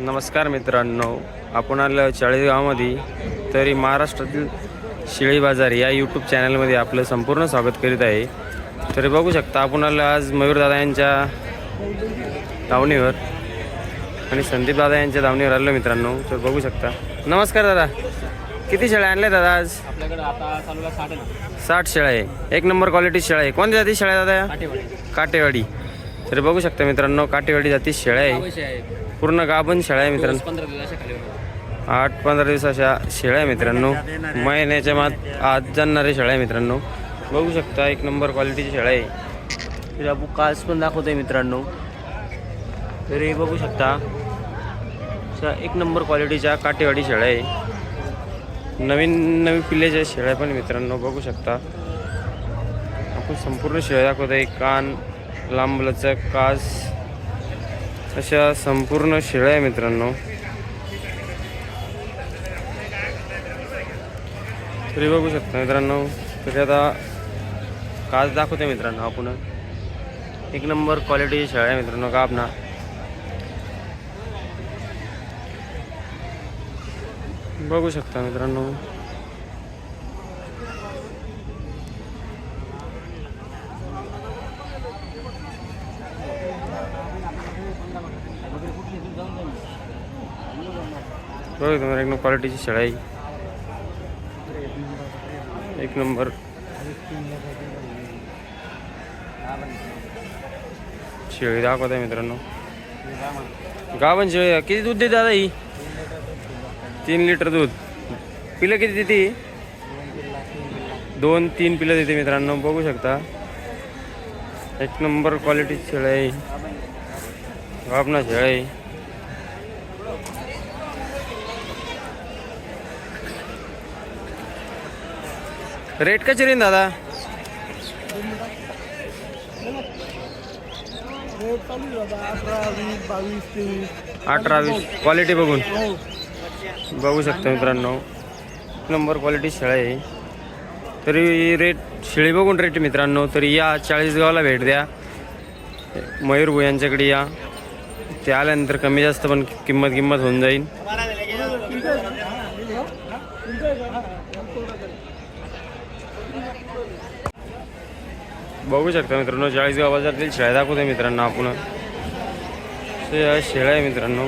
नमस्कार मित्रांनो आपण आलो चाळीसगावमध्ये. तरी महाराष्ट्रातील शेळी बाजार या यूट्यूब चॅनलमध्ये आपलं संपूर्ण स्वागत करीत आहे. तरी बघू शकता आपण आलो आज मयूरदादा यांच्या दावणीवर आणि संदीप दादा यांच्या दावणीवर आलो मित्रांनो तर बघू शकता. नमस्कार दादा किती शेळ्या आणल्या दादा आज? आपल्याकडे आता साठ साठ शेळ्या आहे. एक नंबर क्वालिटी शेळ्या आहे. कोणत्या जाती शेळ्या दादा? या काठेवाडी काटेवाडी. तर बघू शकता मित्रांनो काटेवाडी जाती शेळ्या आहे. पूर्ण गाभण शेळ्या आहे मित्रांनो. पंधरा दिवसाच्या खाली होणार. आठ पंधरा दिवसाच्या शेळ्या आहे मित्रांनो. महिन्याच्या मात आज जाणारे शेळ्या आहे मित्रांनो. बघू शकता एक नंबर क्वालिटीची शेळ्या आहे. तर आपण कास पण दाखवतोय मित्रांनो. तर हे बघू शकता. अशा एक नंबर क्वालिटीच्या काटेवाडी शेळ्या आहे. नवीन नवीन पिल्ल्याच्या शेळ्या पण मित्रांनो. बघू शकता. आपण संपूर्ण शेळ्या दाखवतोय. कान लांब लचक कास. अशा संपूर्ण शेळ्या आहे मित्रांनो. तरी बघू शकता मित्रांनो तरी आता काच दाखवते मित्रांनो आपण. एक नंबर क्वालिटीची शेळ्या आहे मित्रांनो का आपणा? बघू शकता मित्रांनो. बघू शकता एक नंबर क्वालिटीची शेळ्या आहे. एक नंबर. शेळी दाखवत आहे मित्रांनो. गावन शेळी किती दूध देते आता ही? तीन लिटर दूध. पिलं किती देते दोन तीन पिलं देते मित्रांनो. बघू शकता. एक नंबर क्वालिटीची शेळ आहे. गाबना शेळ आहे. रेट कशी रेन दादा? अठरा वीस क्वालिटी बघून. बघू शकता मित्रांनो. नंबर क्वालिटी शेळ्या आहे. तरी रेट शेळी बघून रेट मित्रांनो. तरी या चाळीसगावला भेट द्या. मयूर यांच्याकडे या. ते आल्यानंतर कमी जास्त पण किंमत किंमत होऊन जाईल. बघू शकता मित्रांनो चाळीसगाव बाजारातील शेळ्या दाखवते मित्रांनो आपण. आहे शेळ्या आहे मित्रांनो.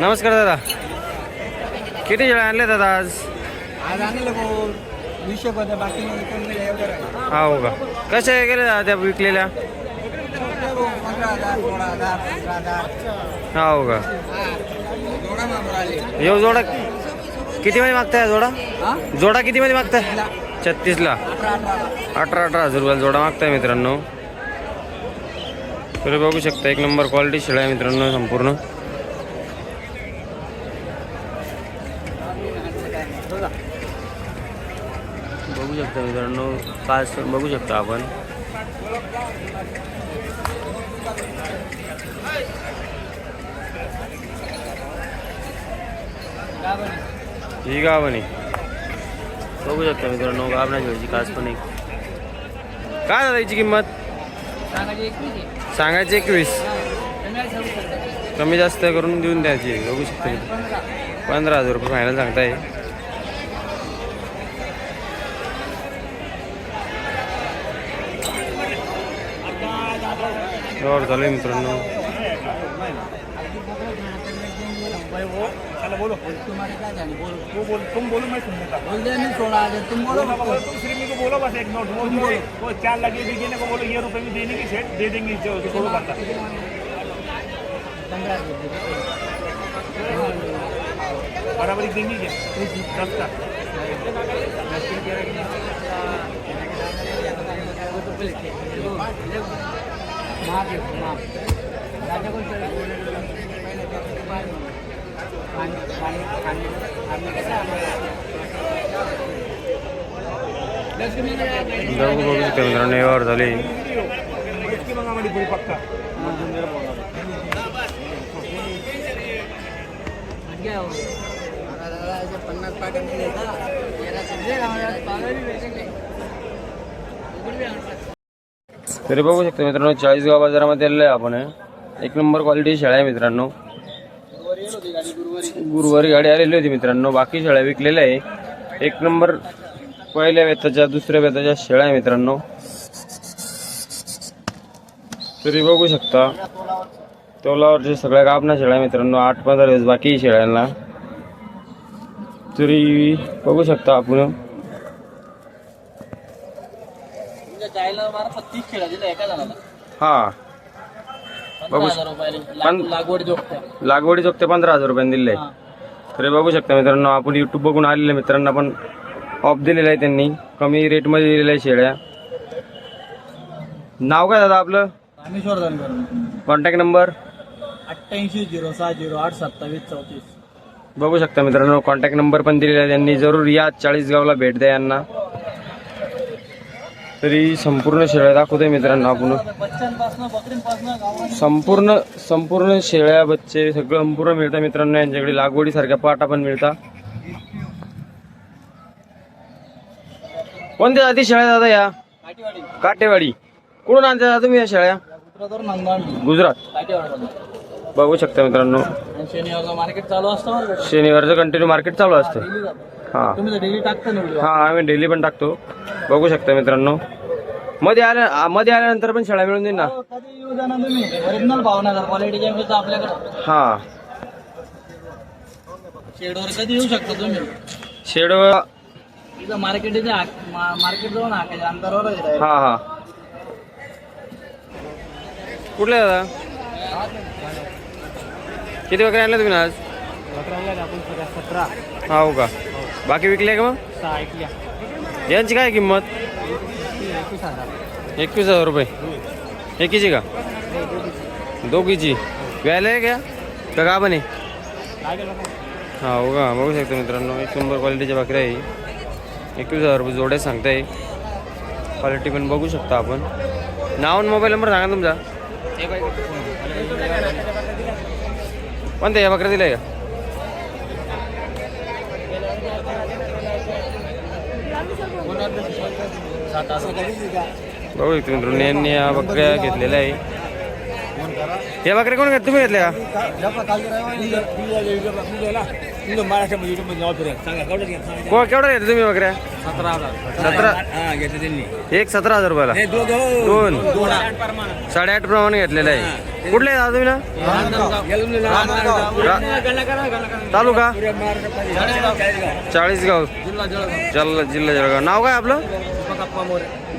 नमस्कार दादा. किती शेळ्या आणल्या दादा आज? आज आणलं बाकी. हा का? कशा गेल्या दादा त्या विकलेल्या? हा हो का येऊ जोडा किती मध्ये मागताय जोडा? जोडा किती मध्ये मागताय? छत्तीसला. अठरा अठरा हजार रुपयाला जोडा मागताय मित्रांनो. तर बघू शकता एक नंबर क्वालिटी शेळ्या आहे मित्रांनो संपूर्ण. बघू शकता मित्रांनो कास बघू शकता आपण. ही गावणी बघू शकता मित्रांनो गावना शेळीची कास पण एक. काय दादा याची किंमत? सांगायचे एकवीस कमी जास्त करून देऊन द्यायची बघू शकता. पंधरा. हजार रुपये फायनल सांगताय. व्यवहार चालू आहे मित्रांनो तुम्हारे क्या जाने, बोलो. वो बोल तुम बोलो मैं सुन लेता बोल दे नहीं सोलह हजार, तुम बोलो बोलो बोलो. तुम श्रीमी को बोलो बस एक नोट वो वो चार लगे देने को बोलो ये रुपए में देने की सेट दे देंगे जो छोड़ो दे. बराबरी देंगे क्या दस है. राजा को चल. कमी बघू बघू मित्रांनो व्यवहार झाले पन्नास तरी बघू शकता मित्रांनो चाळीसगाव बाजारामध्ये आलेलं आहे आपण एक नंबर क्वालिटी शाळा आहे मित्रांनो गुरुवारी येलो होती गाडी गुरुवारी गाडी आलेली होती मित्रांनो. बाकी शेळ्या विकलेल्या आहे. एक नंबर पहिल्या वेताच्या दुसऱ्या वेताच्या शेळ्या आहे मित्रांनो. तरी बघू शकता तोलावरचे सगळ्या गाबना शेळ्या मित्रांनो. आठ पंधरा दिवस बाकी शेळ्यांना. तरी बघू शकता आपण. तुमच्या पंधरा बघू हजार रुपयाने पण- लाग- लागवड जोगत्या. लागवडी चोक्ते पंधरा हजार रुपयाने दिले हा. तरी बघू शकता मित्रांनो आपण युट्यूब बघून आलेल्या मित्रांना पण ऑफ दिलेला आहे त्यांनी. कमी रेटमध्ये दिलेल्या आहे शेळ्या. नाव काय दादा आपलं? रामेश्वर धनगर कॉन्टॅक्ट नंबर अठ्ठ्याऐंशी झिरो सहा झिरो आठ सत्तावीस चौतीस. बघू शकता मित्रांनो कॉन्टॅक्ट नंबर पण दिलेला आहे त्यांनी. जरूर या चाळीसगावला भेट द्या यांना. तरी संपूर्ण शेळ्या दाखवतोय मित्रांनो आपण. संपूर्ण संपूर्ण शेळ्या बच्चे सगळं संपूर्ण मिळतं मित्रांनो यांच्याकडे. लागवडीसारख्या पाटा पण मिळतात. कोणत्या जाती शेळ्या दादा या? काटेवाडी. कुठून आणता दादा तुम्ही या शेळ्या? गुजरात. बघू शकता मित्रांनो. शनिवारचं मार्केट चालू असतं बरं का? शनिवारचं कंटिन्यू मार्केट चालू असतं. हा. तुम्ही तर डेली टाकता ना व्हिडिओ हा आम्ही डेली पण टाकतो. बघू शकता मित्रांनो. मध्ये आल्या मध्ये आल्यानंतर पण शेळ्या मिळून देईन ना. कधी येऊ जा ना तुम्ही. ओरिजिनल भावना जर क्वालिटीच्या मिळतं आपल्याकडे. हा. शेडवर कधी येऊ शकता तुम्ही? शेड मार्केटच्या मार्केट जाऊन हाकायच्या अंतरावर आहे हा हा. कुठले दादा? किती वगैरे आणले तुम्ही आज? सतरा. हा हो का? बाकी विकले का मग? सहा ऐकल्या. यांची काय किंमत? एकवीस हजार एकवीस हजार रुपये. एकीची का? दोघीची. व्यायला आहे का? का पण आहे? हा हो का बघू शकतो मित्रांनो एक नंबर क्वालिटीच्या बकऱ्या आहे एकवीस हजार रुपये जोड्या सांगताय. क्वालिटी पण बघू शकता आपण. नाव आणि मोबाईल नंबर सांगा तुमचा. कोणत्या या बकऱ्या दिल्या का बघू एक मित्रांनो यांनी या बकऱ्या घेतलेल्या आहे. या बकऱ्या कोण घेत तुम्ही घेतल्या का? केवढ्या घेतल्या तुम्ही बकऱ्या? सतरा हजार. सतरा? एक सतरा हजार रुपयाला? दोन साडेआठ प्रमाणे घेतलेलं आहे. कुठले दादा तुम्ही? ना तालुका? चाळीसगाव. जल जिल्हा जळगाव. नाव काय आपलं?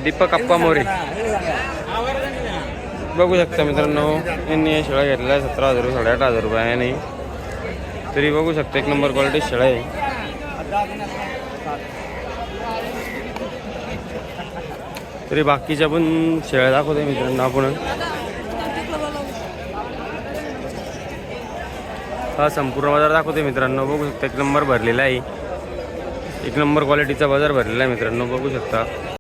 दीपक अप्पा मोरे. बघू शकता मित्रांनो यांनी या शेळ्या घेतलेल्या आहे सतरा हजार रुपये साडेआठ हजार रुपयाने तरी बघू शकता एक नंबर क्वालिटी शेळ्या आहे. तरी बाकीच्या पण शेळ्या दाखवते मित्रांनो आपण. हा संपूर्ण बाजार दाखवते मित्रांनो. बघू शकता एक नंबर भरलेला आहे. एक नंबर क्वालिटीचा बाजार भरलेला आहे मित्रांनो. बघू शकता.